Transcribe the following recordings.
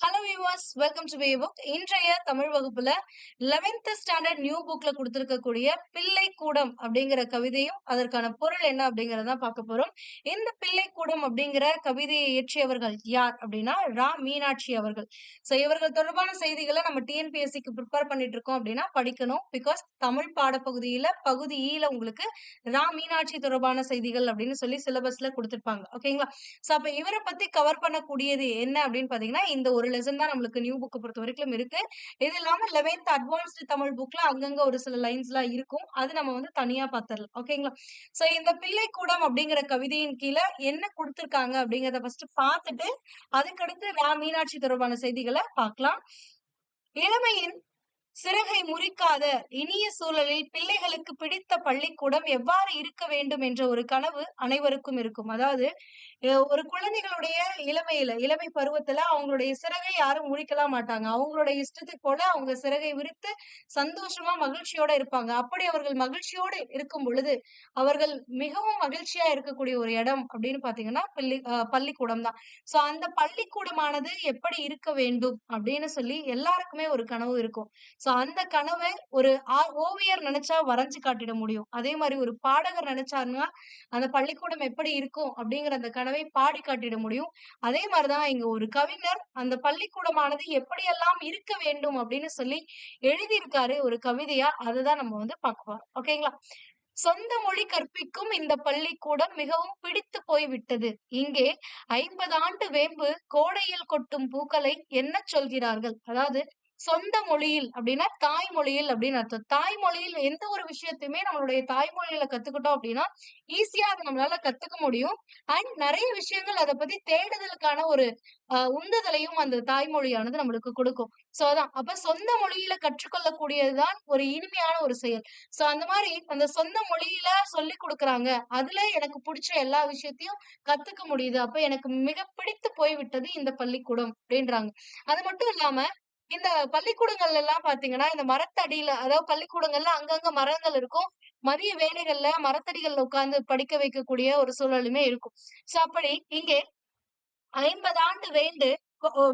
Hello viewers welcome to PA book இன்றைய தமிழ் வகுப்புல eleventh standard new புக்ல கொடுத்திருக்கக்கூடிய பிள்ளை கூடம் அப்படிங்கிற கவிதையும் அதற்கான பொருள் என்ன அப்படிங்கறத பார்க்க போறோம். இந்த பிள்ளை கூடம் அப்படிங்கிற கவிதையை இயற்றியவர்கள் யார் அப்படின்னா ரா மீனாட்சி அவர்கள். ஸோ இவர்கள் தொடர்பான செய்திகளை நம்ம டிஎன்பிஎஸ்சிக்கு ப்ரிப்பேர் பண்ணிட்டு இருக்கோம் அப்படின்னா படிக்கணும். பிகாஸ் தமிழ் பாடப்பகுதியில பகுதி e ஈல உங்களுக்கு ரா மீனாட்சி தொடர்பான செய்திகள் அப்படின்னு சொல்லி சிலபஸ்ல கொடுத்திருப்பாங்க. ஓகேங்களா சோ அப்ப இவரை பத்தி கவர் பண்ணக்கூடியது என்ன அப்படின்னு பாத்தீங்கன்னா இந்த ஒரு லெசன் தான் நம்மளுக்கு நியூ புக் பொறுத்த வரைக்கும் இருக்கு. இது இல்லாம லெவன்த் அட்வான்ஸ்டு தமிழ் புக்ல அங்கங்க ஒரு சில லைன்ஸ் எல்லாம் இருக்கும். அது நம்ம வந்து தனியா பார்த்துடலாம் ஓகேங்களா சோ இந்த பிள்ளை கூடம் அப்படிங்கிற கவிதையின் கீழே என்ன கொடுத்திருக்காங்க அப்படிங்கறத ஃபர்ஸ்ட் பார்த்துட்டு அதுக்கடுத்து நான் மீனாட்சி தொடர்பான செய்திகளை பார்க்கலாம். இளமையின் சிறகை முறிக்காத இனிய சூழலில் பிள்ளைகளுக்கு பிடித்த பள்ளிக்கூடம் எவ்வாறு இருக்க வேண்டும் என்ற ஒரு கனவு அனைவருக்கும் இருக்கும். அதாவது ஒரு குழந்தைகளுடைய இளமையில இளமை பருவத்துல அவங்களுடைய சிறகை யாரும் முழிக்கலாம் மாட்டாங்க. அவங்களுடைய இஷ்டத்துக்கு போல அவங்க சிறகை விரித்து சந்தோஷமா மகிழ்ச்சியோட இருப்பாங்க. அப்படி அவர்கள் மகிழ்ச்சியோடு இருக்கும் பொழுது அவர்கள் மிகவும் மகிழ்ச்சியா இருக்கக்கூடிய ஒரு இடம் அப்படின்னு பாத்தீங்கன்னா பள்ளி பள்ளிக்கூடம் தான். சோ அந்த பள்ளிக்கூடமானது எப்படி இருக்க வேண்டும் அப்படின்னு சொல்லி எல்லாருக்குமே ஒரு கனவு இருக்கும். சோ அந்த கனவை ஒரு ஆ- ஓவியர் நினைச்சா வரைஞ்சு காட்டிட முடியும். அதே மாதிரி ஒரு பாடகர் நினைச்சாருன்னா அந்த பள்ளிக்கூடம் எப்படி இருக்கும் அப்படிங்கிற அந்த கனவு பாடி காட்டிட முடியும். அதே மாதிரிதான் இங்க ஒரு கவிஞர் அந்த பள்ளிக்கூடமானது எப்படியெல்லாம் இருக்க வேண்டும் அப்படின்னு சொல்லி எழுதியிருக்காரு ஒரு கவிதையா அதுதான் நம்ம வந்து பார்க்க போறோம். ஓகேங்களா? சொந்த மொழி கற்பிக்கும் இந்த பள்ளிக்கூடம் மிகவும் பிடித்து போய்விட்டது. இங்கே ஐம்பது ஆண்டு வேம்பு கோடையில் கொட்டும் பூக்களை என்ன சொல்கிறார்கள்? அதாவது சொந்த மொழியில் அப்படின்னா தாய்மொழியில் அப்படின்னு அர்த்தம். தாய்மொழியில் எந்த ஒரு விஷயத்தையுமே நம்மளுடைய தாய்மொழியில கத்துக்கிட்டோம் அப்படின்னா ஈஸியா அதை நம்மளால கத்துக்க முடியும். அண்ட் நிறைய விஷயங்கள் அதை பத்தி தேடுதலுக்கான ஒரு உந்துதலையும் அந்த தாய்மொழியானது நம்மளுக்கு கொடுக்கும். சோ அதான். அப்ப சொந்த மொழியில கற்றுக்கொள்ளக்கூடியதுதான் ஒரு இனிமையான ஒரு செயல். சோ அந்த மாதிரி அந்த சொந்த மொழியில சொல்லி கொடுக்கறாங்க. அதுல எனக்கு பிடிச்ச எல்லா விஷயத்தையும் கத்துக்க முடியுது. அப்ப எனக்கு மிக பிடித்து போய்விட்டது இந்த பள்ளிக்கூடம் அப்படின்றாங்க. அது மட்டும் இல்லாம இந்த பள்ளிக்கூடங்கள்ல எல்லாம் பாத்தீங்கன்னா இந்த மரத்தடியில அதாவது பள்ளிக்கூடங்கள்ல அங்கங்க மரங்கள் இருக்கும். மதிய வேலைகள்ல மரத்தடிகள்ல உட்கார்ந்து படிக்க வைக்கக்கூடிய ஒரு சூழலுமே இருக்கும். சோ அப்படி இங்கே ஐம்பது ஆண்டு வேண்டு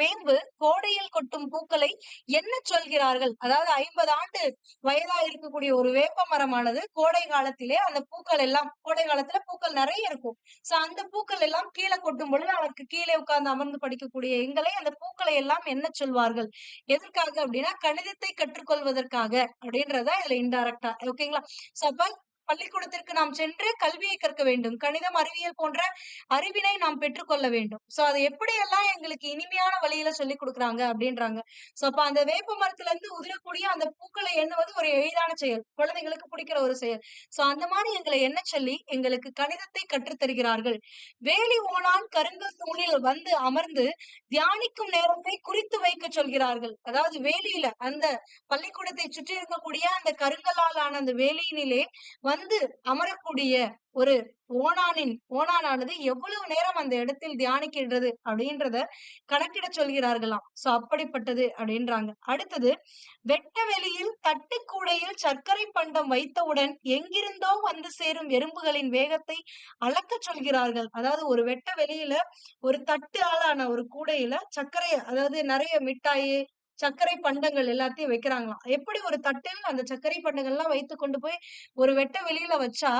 வேம்பு கோடையில் கொட்டும் பூக்களை என்ன சொல்கிறார்கள்? அதாவது ஐம்பது ஆண்டு வயதா இருக்கக்கூடிய ஒரு வேப்ப மரமானது கோடை காலத்திலே அந்த பூக்கள் எல்லாம் கோடை காலத்துல பூக்கள் நிறைய இருக்கும். சோ அந்த பூக்கள் எல்லாம் கீழே கொட்டும் பொழுது அவருக்கு கீழே உட்கார்ந்து அமர்ந்து படிக்கக்கூடிய எங்களை அந்த பூக்களை எல்லாம் என்ன சொல்வார்கள்? எதற்காக அப்படின்னா கணிதத்தை கற்றுக்கொள்வதற்காக அப்படின்றதா இதுல இன்டைரக்டா ஓகேங்களா சோ அப்ப பள்ளிக்கூடத்திற்கு நாம் சென்று கல்வியை கற்க வேண்டும். கணிதம் அறிவியல் போன்ற அறிவினை நாம் பெற்றுக்கொள்ள வேண்டும். சோ அதை எப்படியெல்லாம் எங்களுக்கு இனிமையான வழியில சொல்லி கொடுக்குறாங்க அப்படின்றாங்க. சோ அப்ப அந்த வேப்ப மரத்துல இருந்து உதிரக்கூடிய அந்த பூக்களை எண்ணுவது ஒரு எளிதான செயல். குழந்தைகளுக்கு பிடிக்கிற ஒரு செயல். சோ அந்த மாதிரி எங்களை என்ன சொல்லி எங்களுக்கு கணிதத்தை கற்றுத்தருகிறார்கள் வேலி ஓனான் கருங்கல் தூணில் வந்து அமர்ந்து தியானிக்கும் நேரத்தை குறித்து வைக்க சொல்கிறார்கள். அதாவது வேலியில அந்த பள்ளிக்கூடத்தை சுற்றி இருக்கக்கூடிய அந்த கருங்கலால் ஆன அந்த வேலியினிலே வந்து வந்து அமரக்கூடிய ஒரு ஓணானின் ஓணானானது எவ்வளவு நேரம் அந்த இடத்தில் தியானிக்கின்றது அப்படின்றத கணக்கிட சொல்கிறார்களாம். சோ அப்படிப்பட்டது அப்படின்றாங்க. அடுத்தது வெட்ட வெளியில் தட்டுக்கூடையில் சர்க்கரை பண்டம் வைத்தவுடன் எங்கிருந்தோ வந்து சேரும் எறும்புகளின் வேகத்தை அளக்க சொல்கிறார்கள். அதாவது ஒரு வெட்ட வெளியில ஒரு தட்டு ஆளான ஒரு கூடையில சர்க்கரை அதாவது நிறைய மிட்டாய் சர்க்கரை பண்டங்கள் எல்லாத்தையும் வைக்கிறாங்களாம். எப்படி ஒரு தட்டில் அந்த சர்க்கரை பண்டங்கள் எல்லாம் வைத்து கொண்டு போய் ஒரு வெட்ட வெளியில வச்சா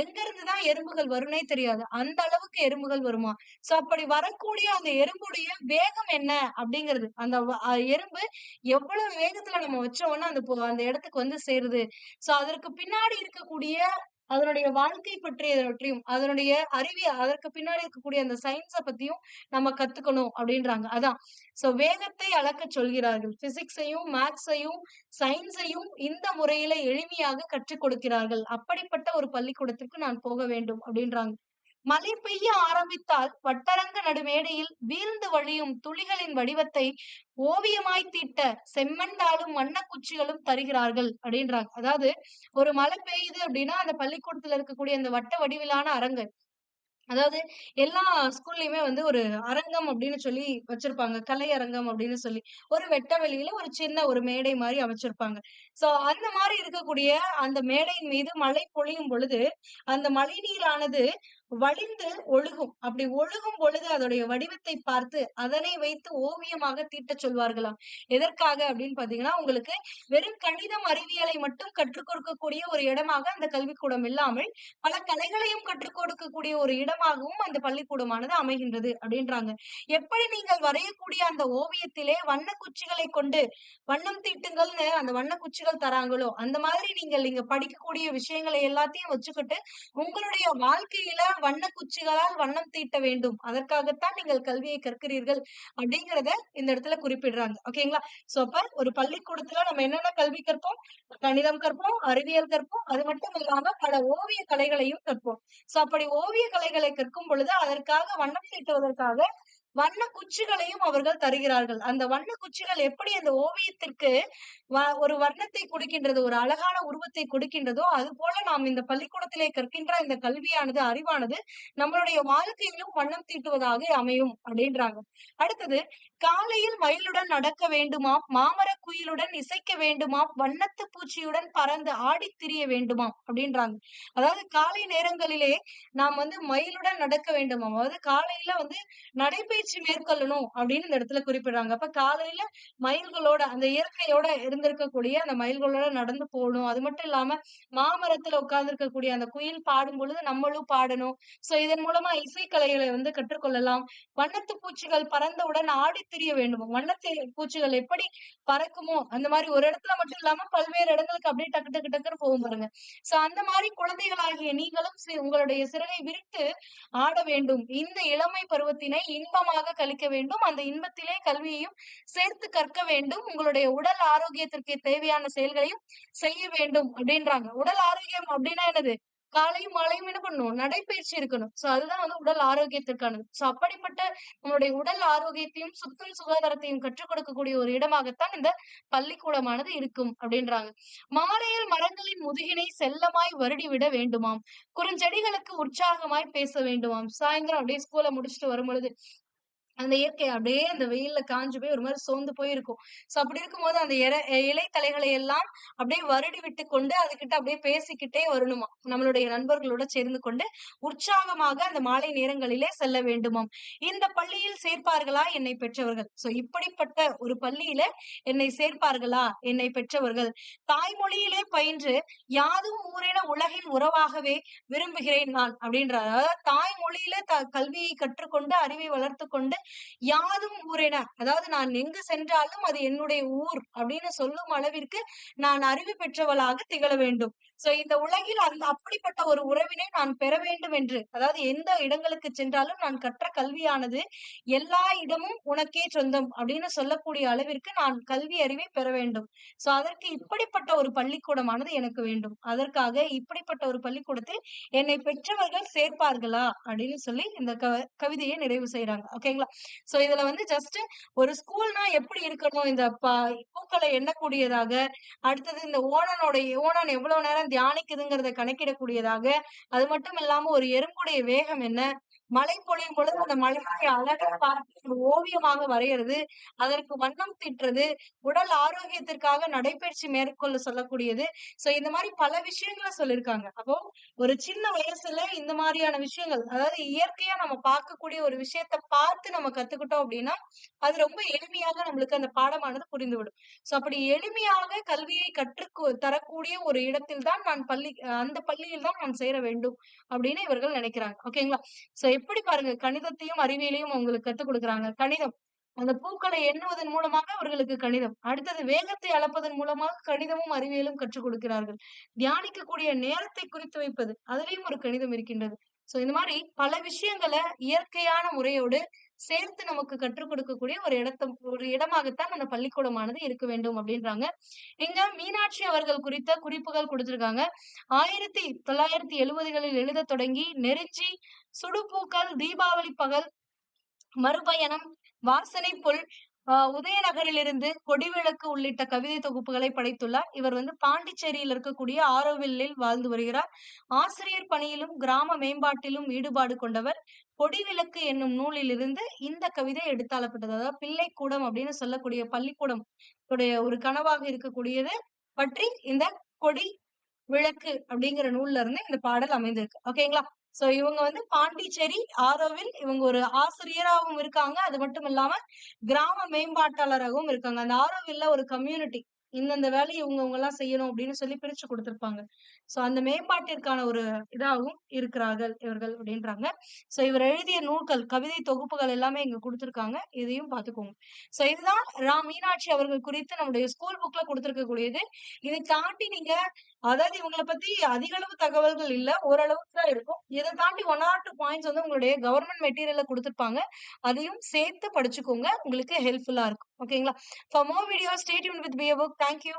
எங்க இருந்துதான் எறும்புகள் வரும்னே தெரியாது. அந்த அளவுக்கு எறும்புகள் வருமா? சோ அப்படி வரக்கூடிய அந்த எறும்புடைய வேகம் என்ன அப்படிங்கிறது அந்த எறும்பு எவ்வளவு வேகத்துல நம்ம வச்சோம்னா அந்த அந்த இடத்துக்கு வந்து சேருது. சோ அதற்கு பின்னாடி இருக்கக்கூடிய அதனுடைய வாழ்க்கை பற்றியவற்றையும் அதனுடைய அறிவியல் அதற்கு பின்னாடி இருக்கக்கூடிய அந்த சயின்ஸ பத்தியும் நம்ம கத்துக்கணும் அப்படின்றாங்க. அதான். சோ வேகத்தை அளக்க சொல்கிறார்கள். பிசிக்ஸையும் மேத்ஸையும் சயின்ஸையும் இந்த முறையில எளிமையாக கற்றுக் கொடுக்கிறார்கள். அப்படிப்பட்ட ஒரு பள்ளிக்கூடத்திற்கு நான் போக வேண்டும் அப்படின்றாங்க. மழை பெய்ய ஆரம்பித்தால் வட்டரங்க நடுமேடையில் வீழ்ந்து வழியும் துளிகளின் வடிவத்தை ஓவியமாய் தீட்ட செம்மண்டாலும் வண்ணக்குச்சிகளும் தருகிறார்கள் அப்படின்றாங்க. அதாவது ஒரு மழை பெய்யுது அப்படின்னா அந்த பள்ளிக்கூடத்துல இருக்கக்கூடிய அந்த வட்ட வடிவிலான அரங்கு அதாவது எல்லா ஸ்கூல்லயுமே வந்து ஒரு அரங்கம் அப்படின்னு சொல்லி வச்சிருப்பாங்க கலை அரங்கம் அப்படின்னு சொல்லி. ஒரு வெட்ட வெளியில ஒரு சின்ன ஒரு மேடை மாதிரி அமைச்சிருப்பாங்க. சோ அந்த மாதிரி இருக்கக்கூடிய அந்த மேடையின் மீது மழை பொழியும் பொழுது அந்த மழை நீரானது வழிந்து ஒழுகும். அப்படி ஒழுகும் பொழுது அதோடைய வடிவத்தை பார்த்து அதனை வைத்து ஓவியமாக தீட்டச் சொல்வார்களாம். எதற்காக அப்படின்னு பாத்தீங்கன்னா உங்களுக்கு வெறும் கணிதம் அறிவியலை மட்டும் கற்றுக் கொடுக்கக்கூடிய ஒரு இடமாக அந்த கல்விக்கூடம் இல்லாமல் பல கலைகளையும் கற்றுக் கொடுக்கக்கூடிய ஒரு இடமாகவும் அந்த பள்ளிக்கூடமானது அமைகின்றது அப்படின்றாங்க. எப்படி நீங்கள் வரையக்கூடிய அந்த ஓவியத்திலே வண்ண குச்சிகளை கொண்டு வண்ணம் தீட்டுங்கள்னு அந்த வண்ண குச்சிகள் தராங்களோ அந்த மாதிரி நீங்கள் நீங்க படிக்கக்கூடிய விஷயங்களை எல்லாத்தையும் வச்சுக்கிட்டு உங்களுடைய வாழ்க்கையில வண்ண குச்சிகளால் வண்ணம் தீட்ட வேண்டும். அதற்காகத்தான் நீங்கள் கல்வியை கற்கிறீர்கள் அப்படிங்கிறத இந்த இடத்துல குறிப்பிடுறாங்க. ஓகேங்களா? சோ அப்ப ஒரு பள்ளிக்கூடத்துல நம்ம என்னென்ன கல்வி கற்போம்? கணிதம் கற்போம் அறிவியல் கற்போம் அது மட்டும் இல்லாம பல ஓவிய கலைகளையும் கற்போம். சோ அப்படி ஓவிய கலைகளை கற்கும் பொழுது அதற்காக வண்ணம் தீட்டுவதற்காக வண்ண குச்சிகளையும் அவர்கள் தருகிறார்கள். அந்த வண்ண குச்சிகள் எப்படி அந்த ஓவியத்திற்கு ஒரு வர்ணத்தை கொடுக்கின்றது ஒரு அழகான உருவத்தை கொடுக்கின்றதோ அது போல நாம் இந்த பள்ளிக்கூடத்திலே கற்கின்ற இந்த கல்வியானது அறிவானது நம்மளுடைய வாழ்க்கையிலும் வண்ணம் தீட்டுவதாக அமையும் அப்படின்றாங்க. அடுத்தது காலையில் மயிலுடன் நடக்க வேண்டுமாம் மாமர குயிலுடன் இசைக்க வேண்டுமாம் வண்ணத்து பூச்சியுடன் பறந்து ஆடி திரிய வேண்டுமாம் அப்படின்றாங்க. அதாவது காலை நேரங்களிலே நாம் வந்து மயிலுடன் நடக்க வேண்டுமாம். அதாவது காலையில வந்து நடைபயிற்சி மேற்கொள்ளணும் அப்படின்னு இந்த இடத்துல குறிப்பிடுறாங்க. அப்ப காலையில மயில்களோட அந்த இயற்கையோட இருந்திருக்கக்கூடிய அந்த மயில்களோட நடந்து போகணும். அது மட்டும் இல்லாம மாமரத்துல உட்கார்ந்து இருக்கக்கூடிய அந்த குயில் பாடும் பொழுது நம்மளும் பாடணும். சோ இதன் மூலமா இசைக்கலைகளை வந்து கற்றுக்கொள்ளலாம். வண்ணத்து பூச்சிகள் பறந்தவுடன் ஆடி திரிய வேண்டும். வண்ணத்து பூச்சிகள் எப்படி பறக்குமோ அந்த மாதிரி ஒரு இடத்துல மட்டும் இல்லாம பல்வேறு இடங்களுக்கு அப்படியே டக்கு டக்கு டக்குன்னு போகும் பாருங்க. சோ அந்த மாதிரி குழந்தைகளாகிய நீங்களும் உங்களுடைய சிறகை விரித்து ஆட வேண்டும். இந்த இளமை பருவத்தினை இன்பமாக கழிக்க வேண்டும். அந்த இன்பத்திலே கல்வியையும் சேர்த்து கற்க வேண்டும். உங்களுடைய உடல் ஆரோக்கியத்திற்கு தேவையான செயல்களையும் செய்ய வேண்டும் அப்படின்றாங்க. உடல் ஆரோக்கியம் அப்படின்னா என்னது? காலையும் மாலையும் என்ன பண்ணணும்? நடைபயிற்சி இருக்கணும். சோ அதுதான் வந்து உடல் ஆரோக்கியத்திற்கானது. சோ அப்படிப்பட்ட நம்மளுடைய உடல் ஆரோக்கியத்தையும் சுத்தம் சுகாதாரத்தையும் கற்றுக் கொடுக்கக்கூடிய ஒரு இடமாகத்தான் இந்த பள்ளிக்கூடமானது இருக்கும் அப்படின்றாங்க. மாலையில் மரங்களின் முதுகினை செல்லமாய் வருடிவிட வேண்டுமாம். குறுஞ்செடிகளுக்கு உற்சாகமாய் பேச வேண்டுமாம். சாயந்தரம் அப்படியே ஸ்கூலை முடிச்சுட்டு வரும் பொழுது அந்த இயற்கை அப்படியே அந்த வெயில்ல காஞ்சு போய் ஒரு மாதிரி சோர்ந்து போயிருக்கும். சோ அப்படி இருக்கும்போது அந்த இலை இலை தலைகளை எல்லாம் அப்படியே வருடி விட்டு கொண்டு அதுகிட்ட அப்படியே பேசிக்கிட்டே வரணுமா நம்மளுடைய நண்பர்களோட சேர்ந்து கொண்டு உற்சாகமாக அந்த மாலை நேரங்களிலே செல்ல வேண்டுமாம். இந்த பள்ளியில் சேர்ப்பார்களா? என்னை பெற்றவர்கள். சோ இப்படிப்பட்ட ஒரு பள்ளியில என்னை சேர்ப்பார்களா? என்னை பெற்றவர்கள். தாய்மொழியிலே பயின்று யாதும் ஊரின உலகின் உறவாகவே விரும்புகிறேன் நான் அப்படின்றார். அதாவது தாய்மொழியில த கல்வியை கற்றுக்கொண்டு அறிவை வளர்த்து கொண்டு யாதும் ஊரென. அதாவது நான் எங்கு சென்றாலும் அது என்னுடைய ஊர் அப்படின்னு சொல்லும் அளவிற்கு நான் அறிவு பெற்றவளாக திகழ வேண்டும். சோ இந்த உலகில் அந்த அப்படிப்பட்ட ஒரு உறவினை நான் பெற வேண்டும் என்று அதாவது எந்த இடங்களுக்கு சென்றாலும் நான் கற்ற கல்வியானது எல்லா இடமும் உனக்கே சொந்தம் அப்படின்னு சொல்லக்கூடிய அளவிற்கு நான் கல்வி அறிவை பெற வேண்டும். சோ அதற்கு இப்படிப்பட்ட ஒரு பள்ளிக்கூடமானது எனக்கு வேண்டும். அதற்காக இப்படிப்பட்ட ஒரு பள்ளிக்கூடத்தில் என்னை பெற்றவர்கள் சேர்ப்பார்களா அப்படின்னு சொல்லி இந்த கவிதையை நிறைவு செய்யறாங்க ஓகேங்களா சோ இதுல வந்து ஜஸ்ட் ஒரு ஸ்கூல்னா எப்படி இருக்கணும்? இந்த பூக்களை எண்ணக்கூடியதாக அடுத்தது இந்த ஓணனோட ஓணன் எவ்வளவு நேரம் தியானிக்குதுங்கிறத கணக்கிடக்கூடியதாக அது மட்டும் இல்லாம ஒரு எறும்புடைய வேகம் என்ன? மழை பொழியும் பொழுது அந்த மழையை அழகா பார்த்து ஓவியமாக வரைகிறது அதற்கு வண்ணம் தீட்டுறது உடல் ஆரோக்கியத்திற்காக நடைபயிற்சி மேற்கொள்ள சொல்லக்கூடியது. சோ இந்த மாதிரி பல விஷயங்களை சொல்லியிருக்காங்க. அப்போ ஒரு சின்ன வயசுல இந்த மாதிரியான விஷயங்கள் அதாவது இயற்கையா நம்ம பார்க்கக்கூடிய ஒரு விஷயத்த பார்த்து நம்ம கத்துக்கிட்டோம் அப்படின்னா அது ரொம்ப எளிமையாக நம்மளுக்கு அந்த பாடமானது புரிந்துவிடும். சோ அப்படி எளிமையாக கல்வியை கற்று தரக்கூடிய ஒரு இடத்தில் தான் நான் பள்ளி அந்த பள்ளியில் தான் நான் சேர வேண்டும் அப்படின்னு இவர்கள் நினைக்கிறாங்க. ஓகேங்களா சோ எப்படி பாருங்க கணிதத்தையும் அறிவியலையும் அவங்களுக்கு கத்துக் கொடுக்குறாங்க. கணிதம். அந்த பூக்களை எண்ணுவதன் மூலமாக அவர்களுக்கு கணிதம். அடுத்தது வேகத்தை அளப்பதன் மூலமாக கணிதமும் அறிவியலும் கற்றுக் கொடுக்கிறார்கள். தியானிக்கக்கூடிய நேரத்தை குறித்து வைப்பது. அதுலயும் ஒரு கணிதம் இருக்கின்றது. சோ இந்த மாதிரி பல விஷயங்களை இயற்கையான முறையோடு சேர்த்து நமக்கு கற்றுக் கொடுக்கக்கூடிய ஒரு இடத்த ஒரு இடமாகத்தான் அந்த பள்ளிக்கூடமானது இருக்க வேண்டும் அப்படின்றாங்க. இங்க மீனாட்சி அவர்கள் குறித்த குறிப்புகள் கொடுத்திருக்காங்க. ஆயிரத்தி தொள்ளாயிரத்தி எழுபதுகளில் எழுத தொடங்கி நெருஞ்சி சுடுபூக்கள் தீபாவளி பகல் மறுபயணம் வாசனை புல் உதயநகரிலிருந்து கொடிவிளக்கு உள்ளிட்ட கவிதை தொகுப்புகளை படைத்துள்ளார். இவர் வந்து பாண்டிச்சேரியில் இருக்கக்கூடிய ஆரோவில்லில் வாழ்ந்து வருகிறார். ஆசிரியர் பணியிலும் கிராம மேம்பாட்டிலும் ஈடுபாடு கொண்டவர். கொடிவிளக்கு என்னும் நூலிலிருந்து இந்த கவிதை எடுத்தாளப்பட்டது. அதாவது பிள்ளைக்கூடம் அப்படின்னு சொல்லக்கூடிய பள்ளிக்கூடம் உடைய ஒரு கனவாக இருக்கக்கூடியது பற்றி இந்த கொடி விளக்கு அப்படிங்கிற நூல்ல இருந்து இந்த பாடல் அமைந்திருக்கு. ஓகேங்களா? சோ இவங்க வந்து பாண்டிச்சேரி, ஆரோவில் இவங்க ஒரு ஆசிரியராகவும் இருக்காங்க. அது மட்டும் இல்லாம கிராம மேம்பாட்டாளராகவும் இருக்காங்க. அந்த ஆரோவில்ல ஒரு கம்யூனிட்டி. இந்தந்த வேலைய இவங்கவங்கலாம் செய்யணும் அப்படின்னு சொல்லி பிரிச்சு குடுத்திருப்பாங்க. சோ அந்த மேம்பாட்டிற்கான ஒரு இதாகவும் இருக்கிறார்கள் இவர்கள் அப்படின்றாங்க. சோ இவர் எழுதிய நூல்கள், கவிதை தொகுப்புகள் எல்லாமே இங்க குடுத்திருக்காங்க. இதையும் பாத்துக்கோங்க சோ இதுதான் ரா. மீனாட்சி அவர்கள் குறித்து நம்முடைய ஸ்கூல் புக்ல குடுத்திருக்கக்கூடியது. இதை தாண்டி நீங்க அதாவது இவங்களை பத்தி அதிக அளவு தகவல்கள் இல்ல. ஓரளவுக்கு தான் இருக்கும். இதை தாண்டி ஒன் ஆர் டூ பாயிண்ட்ஸ் வந்து உங்களுடைய கவர்மெண்ட் மெட்டீரியல்ல கொடுத்துருப்பாங்க அதையும் சேர்த்து படிச்சுக்கோங்க. உங்களுக்கு ஹெல்ப்ஃபுல்லா இருக்கும். ஓகேங்களா? For more video stay tuned with PA book. Thank you.